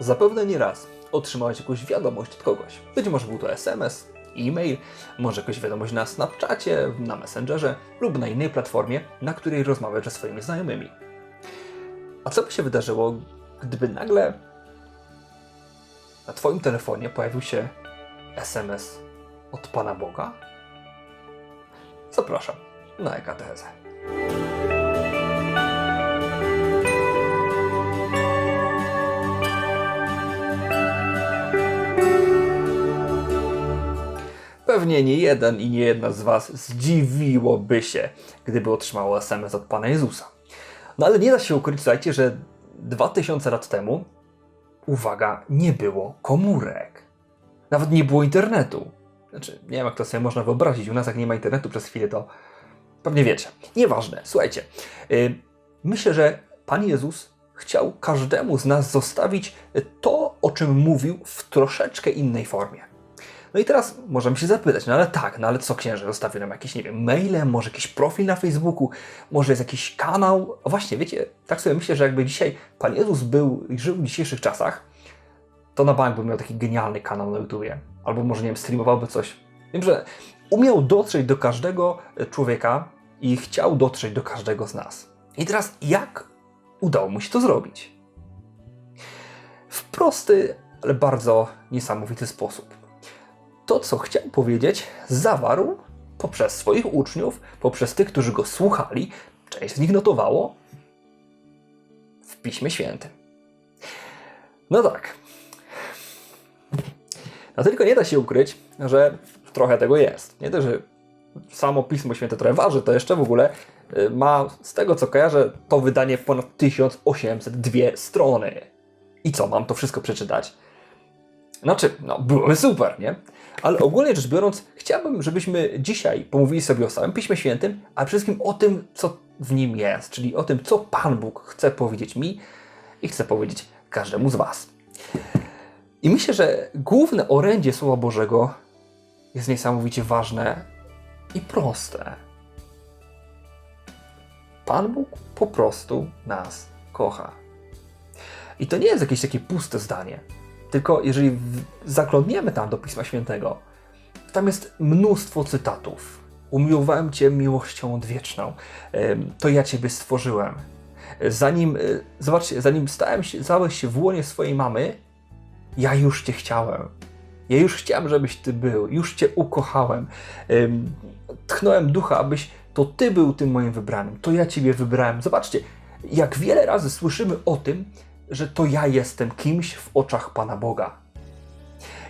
Zapewne nie raz otrzymałeś jakąś wiadomość od kogoś. Być może był to SMS, e-mail, może jakaś wiadomość na Snapchacie, na Messengerze lub na innej platformie, na której rozmawiasz ze swoimi znajomymi. A co by się wydarzyło, gdyby nagle na Twoim telefonie pojawił się SMS od Pana Boga? Zapraszam na ekatezę. Pewnie nie jeden i nie jedna z Was zdziwiłoby się, gdyby otrzymało SMS od Pana Jezusa. No ale nie da się ukryć, słuchajcie, że 2000 lat temu, uwaga, nie było komórek. Nawet nie było internetu. Znaczy, nie wiem jak to sobie można wyobrazić. U nas jak nie ma internetu przez chwilę, to pewnie wiecie. Nieważne, słuchajcie. y, myślę, że Pan Jezus chciał każdemu z nas zostawić to, o czym mówił w troszeczkę innej formie. No i teraz możemy się zapytać, no ale tak, no ale co księże, zostawił nam jakieś, nie wiem, maile, może jakiś profil na Facebooku, może jest jakiś kanał. Właśnie, wiecie, tak sobie myślę, że jakby dzisiaj Pan Jezus był i żył w dzisiejszych czasach, to na bank by miał taki genialny kanał na YouTubie. Albo może, nie wiem, streamowałby coś. Wiem, że umiał dotrzeć do każdego człowieka i chciał dotrzeć do każdego z nas. I teraz jak udało mu się to zrobić? W prosty, ale bardzo niesamowity sposób to, co chciał powiedzieć, zawarł poprzez swoich uczniów, poprzez tych, którzy go słuchali, część z nich notowało w Piśmie Świętym. No tak. No tylko nie da się ukryć, że trochę tego jest. Nie to, że samo Pismo Święte trochę waży, to jeszcze w ogóle y, ma, z tego co kojarzę, to wydanie ponad 1802 strony. I co, mam to wszystko przeczytać? Znaczy, no, byłoby super, nie? Ale ogólnie rzecz biorąc, chciałbym, żebyśmy dzisiaj pomówili sobie o samym Piśmie Świętym, a przede wszystkim o tym, co w nim jest, czyli o tym, co Pan Bóg chce powiedzieć mi i chce powiedzieć każdemu z Was. I myślę, że główne orędzie Słowa Bożego jest niesamowicie ważne i proste. Pan Bóg po prostu nas kocha. I to nie jest jakieś takie puste zdanie. Tylko jeżeli zaglądniemy tam do Pisma Świętego, tam jest mnóstwo cytatów. Umiłowałem Cię miłością odwieczną. To ja Ciebie stworzyłem. Zanim, e, zobaczcie, zanim stałem się, stałeś się w łonie swojej mamy, ja już Cię chciałem. Ja już chciałem, żebyś Ty był. Już Cię ukochałem. Em, Tchnąłem ducha, abyś to Ty był tym moim wybranym. To ja Ciebie wybrałem. Zobaczcie, jak wiele razy słyszymy o tym, że to ja jestem kimś w oczach Pana Boga.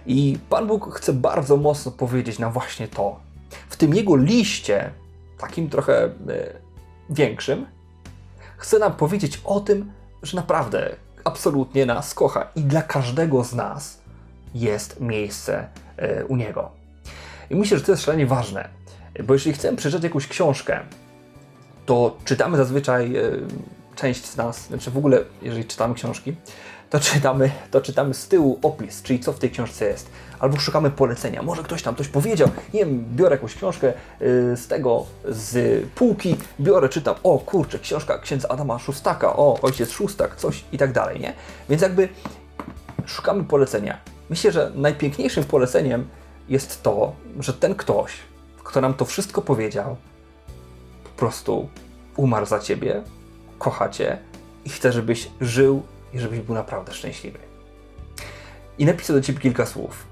I Pan Bóg chce bardzo mocno powiedzieć nam właśnie to. W tym Jego liście, takim trochę e, większym, chce nam powiedzieć o tym, że naprawdę absolutnie nas kocha i dla każdego z nas jest miejsce e, u Niego. I myślę, że to jest szalenie ważne, bo jeśli chcemy przeczytać jakąś książkę, to czytamy zazwyczaj, e, część z nas, znaczy w ogóle, jeżeli czytamy książki, to czytamy, to czytamy z tyłu opis, czyli co w tej książce jest. Albo szukamy polecenia. Może ktoś tam coś powiedział. Nie wiem, biorę jakąś książkę y, z tego, z półki, biorę, czytam, o kurczę, książka księdza Adama Szustaka, o, ojciec Szustak, coś i tak dalej, nie? Więc jakby szukamy polecenia. Myślę, że najpiękniejszym poleceniem jest to, że ten ktoś, kto nam to wszystko powiedział, po prostu umarł za ciebie, kocha cię i chce, żebyś żył i żebyś był naprawdę szczęśliwy. I napisał do ciebie kilka słów.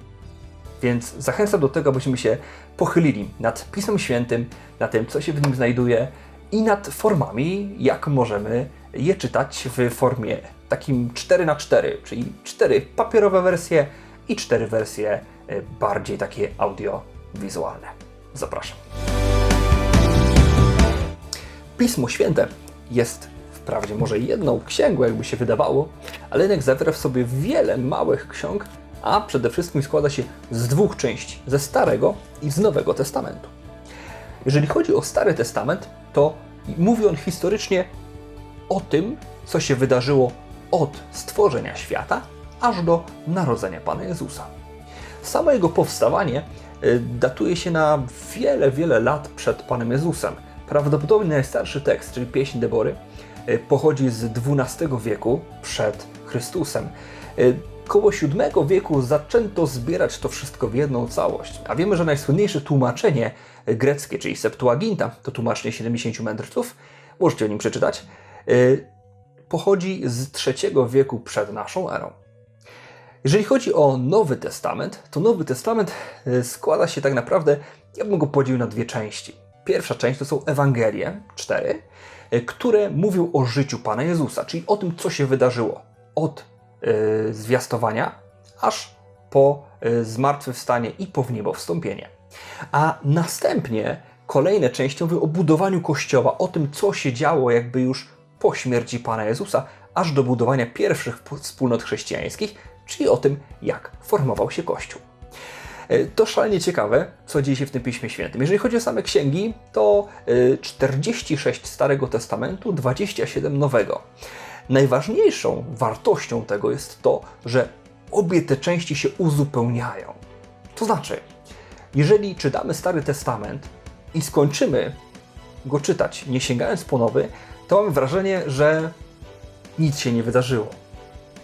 Więc zachęcam do tego, abyśmy się pochylili nad Pismem Świętym, nad tym, co się w nim znajduje i nad formami, jak możemy je czytać w formie takim 4 na 4 czyli 4 papierowe wersje i 4 wersje e, bardziej takie audiowizualne. Zapraszam. Pismo Święte jest wprawdzie może jedną księgą, jakby się wydawało, ale jednak zawiera w sobie wiele małych ksiąg, a przede wszystkim składa się z dwóch części, ze Starego i z Nowego Testamentu. Jeżeli chodzi o Stary Testament, to mówi on historycznie o tym, co się wydarzyło od stworzenia świata aż do narodzenia Pana Jezusa. Samo jego powstawanie y, datuje się na wiele, wiele lat przed Panem Jezusem. Prawdopodobnie najstarszy tekst, czyli pieśń Debory, pochodzi z XII wieku przed Chrystusem. Y, Koło VII wieku zaczęto zbierać to wszystko w jedną całość. A wiemy, że najsłynniejsze tłumaczenie greckie, czyli Septuaginta, to tłumaczenie 70 mędrców, możecie o nim przeczytać, y, pochodzi z III wieku przed naszą erą. Jeżeli chodzi o Nowy Testament, to Nowy Testament składa się tak naprawdę, ja bym go podzielił na dwie części. Pierwsza część to są Ewangelie, cztery, y, które mówią o życiu Pana Jezusa, czyli o tym, co się wydarzyło od y, zwiastowania aż po y, zmartwychwstanie i po wniebowstąpienie. A następnie kolejne części mówią o budowaniu Kościoła, o tym, co się działo jakby już po śmierci Pana Jezusa, aż do budowania pierwszych wspólnot chrześcijańskich, czyli o tym, jak formował się Kościół. E, To szalenie ciekawe, co dzieje się w tym Piśmie Świętym. Jeżeli chodzi o same księgi, to e, 46 Starego Testamentu, 27 Nowego. Najważniejszą wartością tego jest to, że obie te części się uzupełniają. To znaczy, jeżeli czytamy Stary Testament i skończymy go czytać, nie sięgając po nowy, to mamy wrażenie, że nic się nie wydarzyło.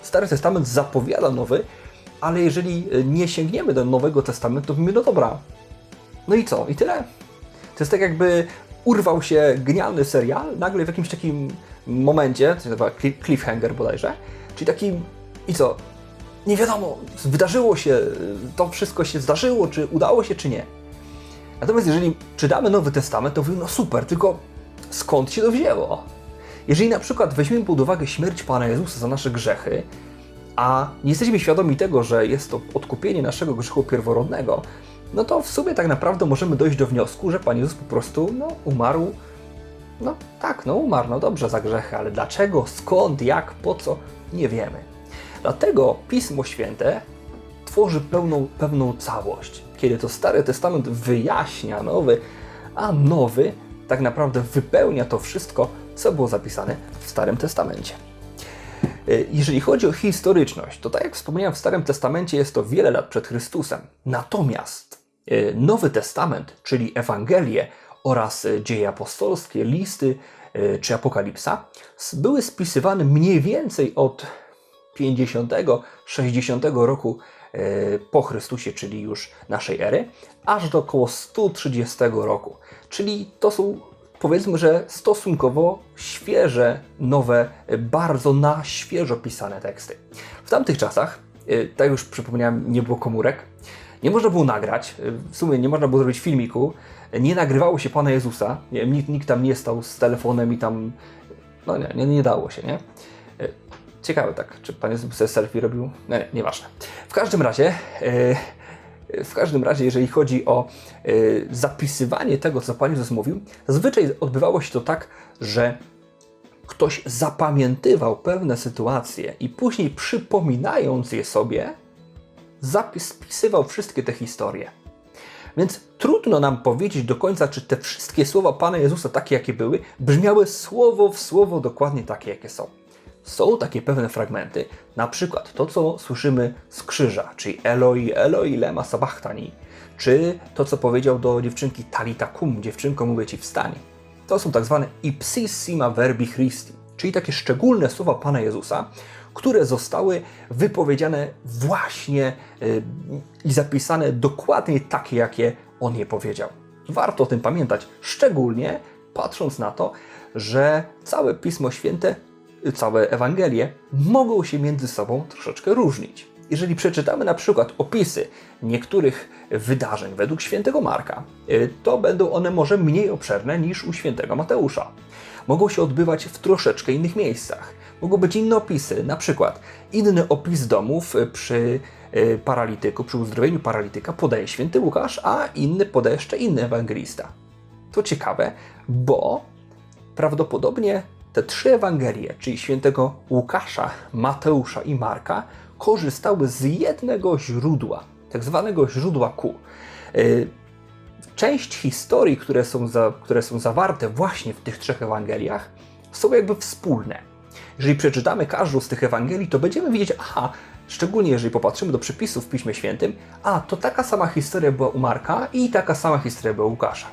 Stary Testament zapowiada nowy, ale jeżeli nie sięgniemy do Nowego Testamentu, to mówimy, no dobra, no i co? I tyle. To jest tak jakby urwał się genialny serial, nagle w jakimś takim momencie, to się nazywa cli- cliffhanger bodajże, czyli takim, i co? Nie wiadomo, wydarzyło się, to wszystko się zdarzyło, czy udało się, czy nie. Natomiast jeżeli czytamy Nowy Testament, to mówimy, no super, tylko skąd się to wzięło? Jeżeli na przykład weźmiemy pod uwagę śmierć Pana Jezusa za nasze grzechy, a nie jesteśmy świadomi tego, że jest to odkupienie naszego grzechu pierworodnego, no to w sumie tak naprawdę możemy dojść do wniosku, że Pan Jezus po prostu no, umarł. No tak, no umarł, no dobrze za grzechy, ale dlaczego, skąd, jak, po co, nie wiemy. Dlatego Pismo Święte tworzy pełną, pewną całość. Kiedy to Stary Testament wyjaśnia nowy, a nowy tak naprawdę wypełnia to wszystko, co było zapisane w Starym Testamencie. E, Jeżeli chodzi o historyczność, to tak jak wspomniałem, w Starym Testamencie jest to wiele lat przed Chrystusem. Natomiast e, Nowy Testament, czyli Ewangelie oraz e, dzieje apostolskie, listy czy Apokalipsa, były spisywane mniej więcej od 50-60 roku po Chrystusie, czyli już naszej ery, aż do około 130 roku. Czyli to są powiedzmy, że stosunkowo świeże, nowe, bardzo na świeżo pisane teksty. W tamtych czasach, e, tak już przypomniałem, nie było komórek, nie można było nagrać, e, w sumie nie można było zrobić filmiku, nie nagrywało się Pana Jezusa, nikt, nikt tam nie stał z telefonem i tam, no nie, nie, nie dało się, nie? E, Ciekawe tak, czy Pan Jezus sobie selfie robił? Nie, nie, nieważne. W każdym razie, e, w każdym razie, jeżeli chodzi o e, zapisywanie tego, co Pan Jezus mówił, zazwyczaj odbywało się to tak, że ktoś zapamiętywał pewne sytuacje i później przypominając je sobie, zapis, spisywał wszystkie te historie. Więc trudno nam powiedzieć do końca, czy te wszystkie słowa Pana Jezusa, takie jakie były, brzmiały słowo w słowo dokładnie takie, jakie są. Są takie pewne fragmenty, na przykład to, co słyszymy z krzyża, czyli Eloi, Eloi, lema sabachthani, czy to, co powiedział do dziewczynki Talita kum, dziewczynko, mówię Ci wstań. To są tak zwane ipsissima verbi Christi, czyli takie szczególne słowa Pana Jezusa, które zostały wypowiedziane właśnie y, i zapisane dokładnie takie, jakie On je powiedział. Warto o tym pamiętać, szczególnie patrząc na to, że całe Pismo Święte, całe Ewangelie mogą się między sobą troszeczkę różnić. Jeżeli przeczytamy na przykład opisy niektórych wydarzeń według świętego Marka, y, to będą one może mniej obszerne niż u świętego Mateusza. Mogą się odbywać w troszeczkę innych miejscach. Mogą być inne opisy, na przykład inny opis domów przy y, paralityku, przy uzdrowieniu paralityka podaje święty Łukasz, a inny podaje jeszcze inny ewangelista. To ciekawe, bo prawdopodobnie te trzy Ewangelie, czyli świętego Łukasza, Mateusza i Marka, korzystały z jednego źródła, tak zwanego źródła Q. Y, Część historii, które są, za, które są zawarte właśnie w tych trzech Ewangeliach, są jakby wspólne. Jeżeli przeczytamy każdą z tych Ewangelii, to będziemy widzieć, aha, szczególnie jeżeli popatrzymy do przepisów w Piśmie Świętym, a to taka sama historia była u Marka i taka sama historia była u Łukasza.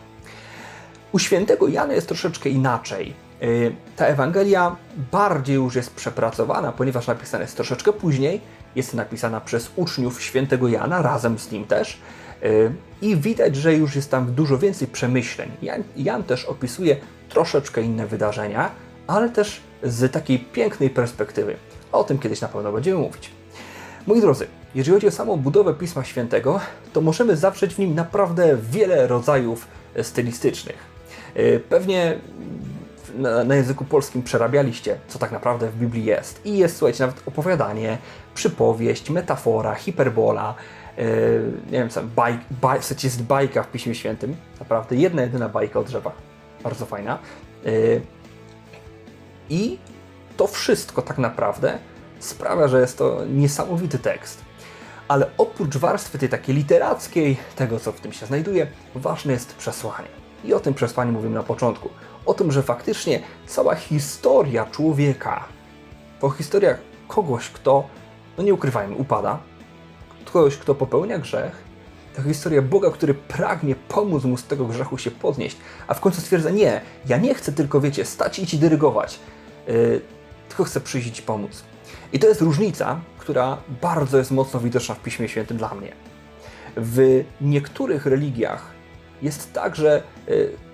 U świętego Jana jest troszeczkę inaczej. Y, Ta Ewangelia bardziej już jest przepracowana, ponieważ napisana jest troszeczkę później. Jest napisana przez uczniów świętego Jana, razem z nim też. Y, I widać, że już jest tam dużo więcej przemyśleń. Jan, Jan też opisuje troszeczkę inne wydarzenia, ale też z takiej pięknej perspektywy. O tym kiedyś na pewno będziemy mówić. Moi drodzy, jeżeli chodzi o samą budowę Pisma Świętego, to możemy zawrzeć w nim naprawdę wiele rodzajów e, stylistycznych. E, Pewnie na, na języku polskim przerabialiście, co tak naprawdę w Biblii jest. I jest, słuchajcie, nawet opowiadanie, przypowieść, metafora, hiperbola, e, nie wiem co, baj, baj, w sensie jest bajka w Piśmie Świętym, naprawdę jedna, jedyna bajka o drzewach, bardzo fajna. E, I to wszystko tak naprawdę sprawia, że jest to niesamowity tekst. Ale oprócz warstwy tej takiej literackiej, tego co w tym się znajduje, ważne jest przesłanie. I o tym przesłaniu mówimy na początku. O tym, że faktycznie cała historia człowieka, to historia kogoś, kto, no nie ukrywajmy, upada, kogoś, kto popełnia grzech, to historia Boga, który pragnie pomóc mu z tego grzechu się podnieść, a w końcu stwierdza, nie, ja nie chcę tylko, wiecie, stać i ci dyrygować, yy, tylko chcę przyjść i ci pomóc. I to jest różnica, która bardzo jest mocno widoczna w Piśmie Świętym dla mnie. W niektórych religiach jest tak, że y,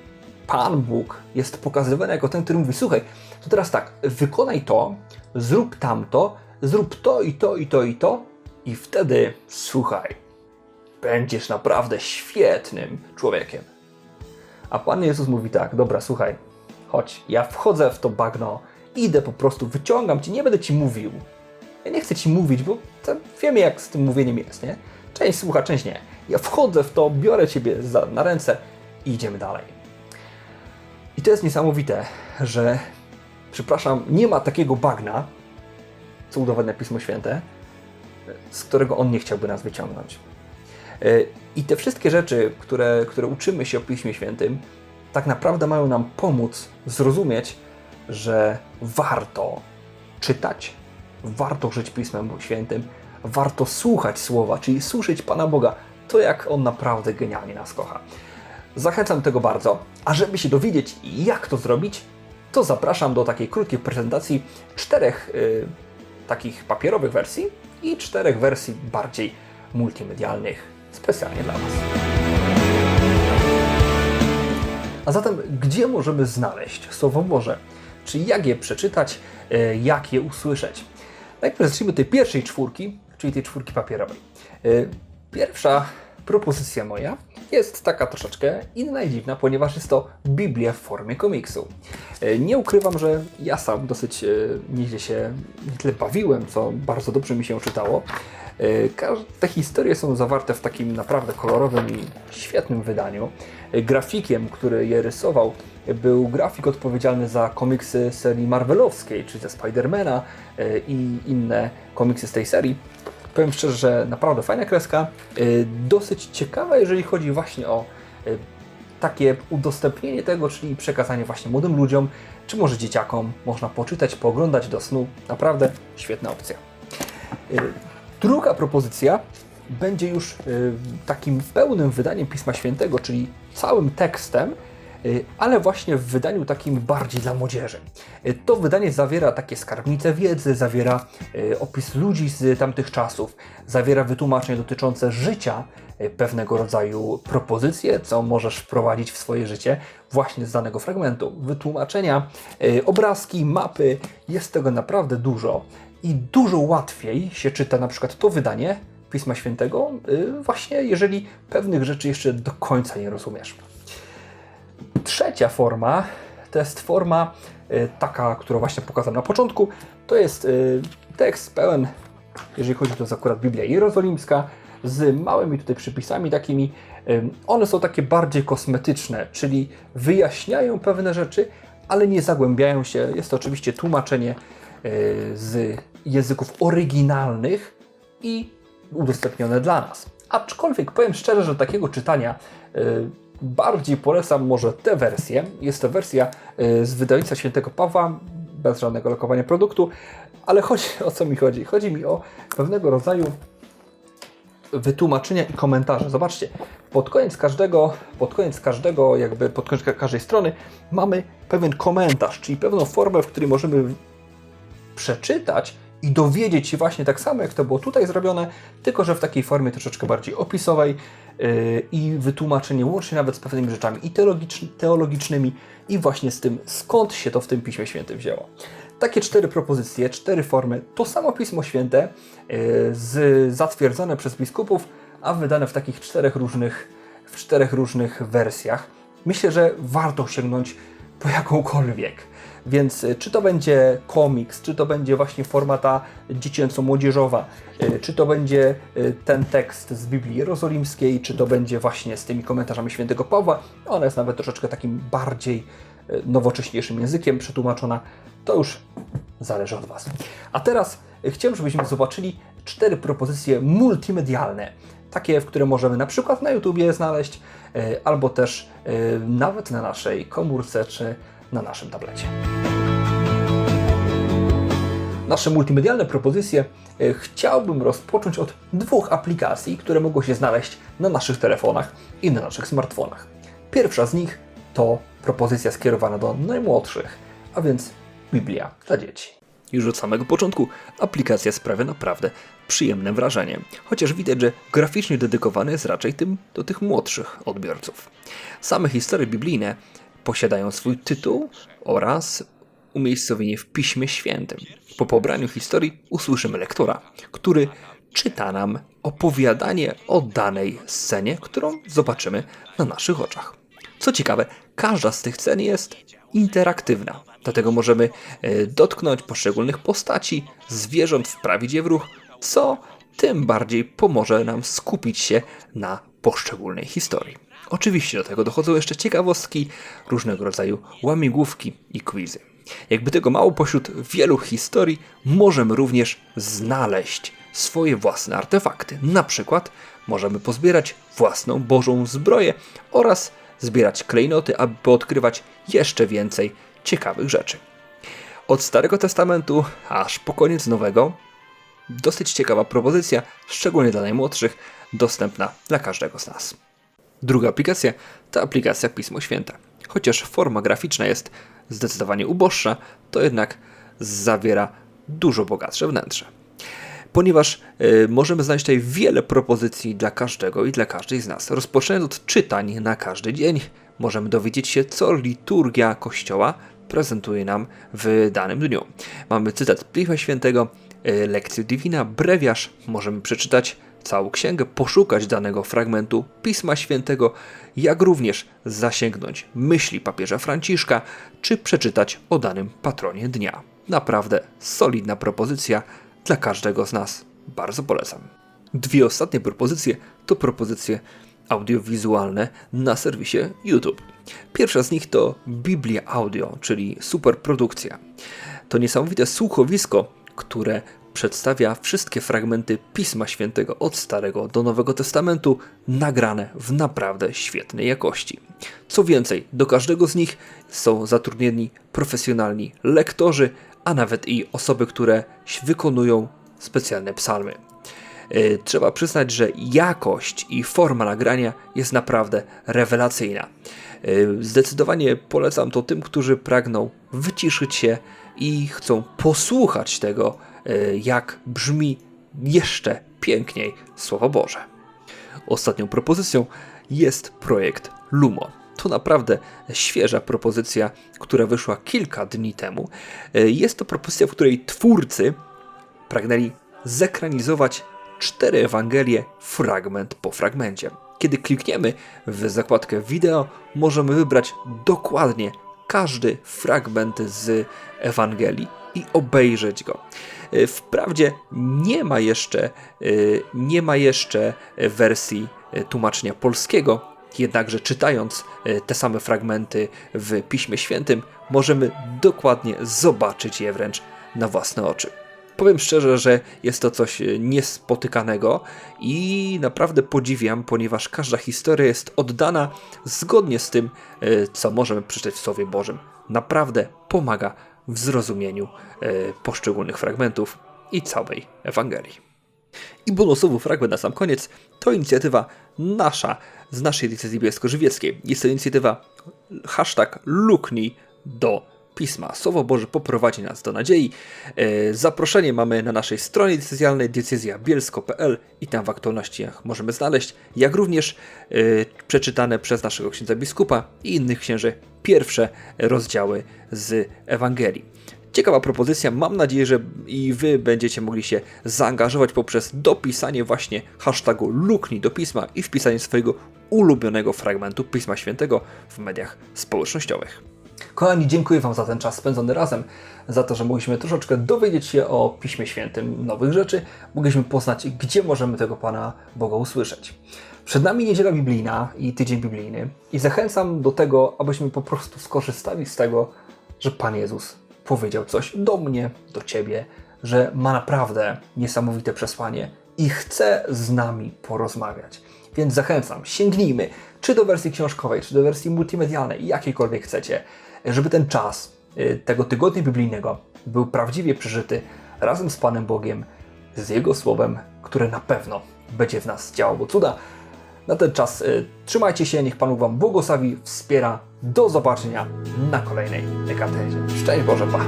Pan Bóg jest pokazywany jako ten, który mówi: Słuchaj, to teraz tak, wykonaj to, zrób tamto, zrób to i to i to i to, i wtedy słuchaj, będziesz naprawdę świetnym człowiekiem. A Pan Jezus mówi tak: Dobra, słuchaj, chodź, ja wchodzę w to bagno, idę po prostu, wyciągam cię, nie będę ci mówił. Ja nie chcę ci mówić, bo wiemy, jak z tym mówieniem jest, nie? Część słucha, część nie. Ja wchodzę w to, biorę ciebie za, na ręce i idziemy dalej. I to jest niesamowite, że, przepraszam, nie ma takiego bagna, co udowadnia Pismo Święte, z którego on nie chciałby nas wyciągnąć. Yy, I te wszystkie rzeczy, które, które uczymy się o Piśmie Świętym, tak naprawdę mają nam pomóc zrozumieć, że warto czytać, warto żyć Pismem Świętym, warto słuchać Słowa, czyli słyszeć Pana Boga, to jak On naprawdę genialnie nas kocha. Zachęcam do tego bardzo, a żeby się dowiedzieć, jak to zrobić, to zapraszam do takiej krótkiej prezentacji czterech y, takich papierowych wersji i czterech wersji bardziej multimedialnych, specjalnie dla Was. A zatem, gdzie możemy znaleźć Słowo Boże? Czy jak je przeczytać, e, jak je usłyszeć? Najpierw zacznijmy od tej pierwszej czwórki, czyli tej czwórki papierowej. E, Pierwsza propozycja moja jest taka troszeczkę inna i dziwna, ponieważ jest to Biblia w formie komiksu. E, Nie ukrywam, że ja sam dosyć e, nieźle się nie tyle bawiłem, co bardzo dobrze mi się czytało. E, Te historie są zawarte w takim naprawdę kolorowym i świetnym wydaniu. Grafikiem, który je rysował, był grafik odpowiedzialny za komiksy serii Marvelowskiej, czyli ze Spidermana i inne komiksy z tej serii. Powiem szczerze, że naprawdę fajna kreska, e, dosyć ciekawa, jeżeli chodzi właśnie o e, takie udostępnienie tego, czyli przekazanie właśnie młodym ludziom, czy może dzieciakom, można poczytać, pooglądać do snu. Naprawdę świetna opcja. Y, Druga propozycja będzie już y, takim pełnym wydaniem Pisma Świętego, czyli całym tekstem, y, ale właśnie w wydaniu takim bardziej dla młodzieży. Y, To wydanie zawiera takie skarbnice wiedzy, zawiera y, opis ludzi z tamtych czasów, zawiera wytłumaczenia dotyczące życia, y, pewnego rodzaju propozycje, co możesz wprowadzić w swoje życie właśnie z danego fragmentu. Wytłumaczenia, y, obrazki, mapy, jest tego naprawdę dużo i dużo łatwiej się czyta na przykład to wydanie Pisma Świętego, y, właśnie jeżeli pewnych rzeczy jeszcze do końca nie rozumiesz. Trzecia forma to jest forma y, taka, którą właśnie pokazałem na początku. To jest y, tekst pełen, jeżeli chodzi to jest akurat Biblia Jerozolimska, z małymi tutaj przypisami takimi. One są takie bardziej kosmetyczne, czyli wyjaśniają pewne rzeczy, ale nie zagłębiają się. Jest to oczywiście tłumaczenie y, z języków oryginalnych i udostępnione dla nas. Aczkolwiek powiem szczerze, że takiego czytania bardziej polecam może tę wersję. Jest to wersja y, z wydawnictwa Świętego Pawła, bez żadnego lokowania produktu, ale chodzi o co mi chodzi? Chodzi mi o pewnego rodzaju wytłumaczenia i komentarze. Zobaczcie, pod koniec każdego, pod koniec każdego, jakby pod koniec każdej strony mamy pewien komentarz, czyli pewną formę, w której możemy przeczytać i dowiedzieć się właśnie tak samo, jak to było tutaj zrobione, tylko że w takiej formie troszeczkę bardziej opisowej i wytłumaczenie łącznie nawet z pewnymi rzeczami i teologicz teologicznymi i właśnie z tym, skąd się to w tym Piśmie Świętym wzięło. Takie cztery propozycje, cztery formy, to samo Pismo Święte, yy, z, zatwierdzone przez biskupów, a wydane w takich czterech różnych, w czterech różnych wersjach. Myślę, że warto sięgnąć po jakąkolwiek. Więc y, czy to będzie komiks, czy to będzie właśnie formata dziecięco-młodzieżowa, y, czy to będzie y, ten tekst z Biblii Jerozolimskiej, czy to będzie właśnie z tymi komentarzami świętego Pawła, ona jest nawet troszeczkę takim bardziej nowocześniejszym językiem przetłumaczona, to już zależy od Was. A teraz chciałem, żebyśmy zobaczyli cztery propozycje multimedialne, takie, w które możemy na przykład na YouTubie znaleźć, albo też nawet na naszej komórce, czy na naszym tablecie. Nasze multimedialne propozycje e, chciałbym rozpocząć od dwóch aplikacji, które mogą się znaleźć na naszych telefonach i na naszych smartfonach. Pierwsza z nich to propozycja skierowana do najmłodszych, a więc Biblia dla dzieci. Już od samego początku aplikacja sprawia naprawdę przyjemne wrażenie, chociaż widać, że graficznie dedykowany jest raczej tym do tych młodszych odbiorców. Same historie biblijne posiadają swój tytuł oraz umiejscowienie w Piśmie Świętym. Po pobraniu historii usłyszymy lektora, który czyta nam opowiadanie o danej scenie, którą zobaczymy na naszych oczach. Co ciekawe, każda z tych scen jest interaktywna, dlatego możemy e, dotknąć poszczególnych postaci, zwierząt, wprawić je w ruch, co tym bardziej pomoże nam skupić się na poszczególnej historii. Oczywiście do tego dochodzą jeszcze ciekawostki, różnego rodzaju łamigłówki i quizy. Jakby tego mało pośród wielu historii, możemy również znaleźć swoje własne artefakty. Na przykład możemy pozbierać własną Bożą zbroję oraz zbierać klejnoty, aby odkrywać jeszcze więcej ciekawych rzeczy. Od Starego Testamentu aż po koniec Nowego dosyć ciekawa propozycja, szczególnie dla najmłodszych, dostępna dla każdego z nas. Druga aplikacja to aplikacja Pismo Święte. Chociaż forma graficzna jest zdecydowanie uboższa, to jednak zawiera dużo bogatsze wnętrze. Ponieważ y, możemy znaleźć tutaj wiele propozycji dla każdego i dla każdej z nas. Rozpoczynając od czytań na każdy dzień, możemy dowiedzieć się, co liturgia Kościoła prezentuje nam w danym dniu. Mamy cytat Pisma Świętego, y, lekcję Divina, brewiarz, możemy przeczytać całą księgę, poszukać danego fragmentu Pisma Świętego, jak również zasięgnąć myśli papieża Franciszka, czy przeczytać o danym patronie dnia. Naprawdę solidna propozycja dla każdego z nas. Bardzo polecam. Dwie ostatnie propozycje to propozycje audiowizualne na serwisie YouTube. Pierwsza z nich to Biblia Audio, czyli superprodukcja. To niesamowite słuchowisko, które przedstawia wszystkie fragmenty Pisma Świętego od Starego do Nowego Testamentu, nagrane w naprawdę świetnej jakości. Co więcej, do każdego z nich są zatrudnieni profesjonalni lektorzy, a nawet i osoby, które wykonują specjalne psalmy. E, trzeba przyznać, że jakość i forma nagrania jest naprawdę rewelacyjna. E, zdecydowanie polecam to tym, którzy pragną wyciszyć się i chcą posłuchać tego, jak brzmi jeszcze piękniej Słowo Boże. Ostatnią propozycją jest projekt Lumo. To naprawdę świeża propozycja, która wyszła kilka dni temu. E, jest to propozycja, w której twórcy pragnęli zekranizować cztery Ewangelie fragment po fragmencie. Kiedy klikniemy w zakładkę wideo, możemy wybrać dokładnie każdy fragment z Ewangelii i obejrzeć go. E, wprawdzie nie ma jeszcze, e, nie ma jeszcze wersji e, tłumaczenia polskiego, jednakże czytając te same fragmenty w Piśmie Świętym, możemy dokładnie zobaczyć je wręcz na własne oczy. Powiem szczerze, że jest to coś niespotykanego i naprawdę podziwiam, ponieważ każda historia jest oddana zgodnie z tym, co możemy przeczytać w Słowie Bożym. Naprawdę pomaga w zrozumieniu e, poszczególnych fragmentów i całej Ewangelii. I bonusowy fragment na sam koniec to inicjatywa nasza, z naszej diecezji bielsko-żywieckiej. Jest to inicjatywa hashtag luknij do Pisma. Słowo Boże poprowadzi nas do nadziei. E, Zaproszenie mamy na naszej stronie decyzjalnej decyzjabielsko.pl i tam w aktualnościach możemy znaleźć, jak również e, przeczytane przez naszego księdza biskupa i innych księży pierwsze rozdziały z Ewangelii. Ciekawa propozycja, mam nadzieję, że i Wy będziecie mogli się zaangażować poprzez dopisanie właśnie hashtagu luknij do pisma i wpisanie swojego ulubionego fragmentu Pisma Świętego w mediach społecznościowych. Kochani, dziękuję Wam za ten czas spędzony razem, za to, że mogliśmy troszeczkę dowiedzieć się o Piśmie Świętym nowych rzeczy, mogliśmy poznać, gdzie możemy tego Pana Boga usłyszeć. Przed nami niedziela biblijna i tydzień biblijny i zachęcam do tego, abyśmy po prostu skorzystali z tego, że Pan Jezus powiedział coś do mnie, do Ciebie, że ma naprawdę niesamowite przesłanie i chce z nami porozmawiać. Więc zachęcam, sięgnijmy, czy do wersji książkowej, czy do wersji multimedialnej, jakiejkolwiek chcecie, żeby ten czas y, tego tygodnia biblijnego był prawdziwie przeżyty razem z Panem Bogiem, z Jego Słowem, które na pewno będzie w nas działało cuda. Na ten czas y, trzymajcie się, niech Pan Bóg Wam błogosławi, wspiera. Do zobaczenia na kolejnej katechezie. Szczęść Boże, Pa!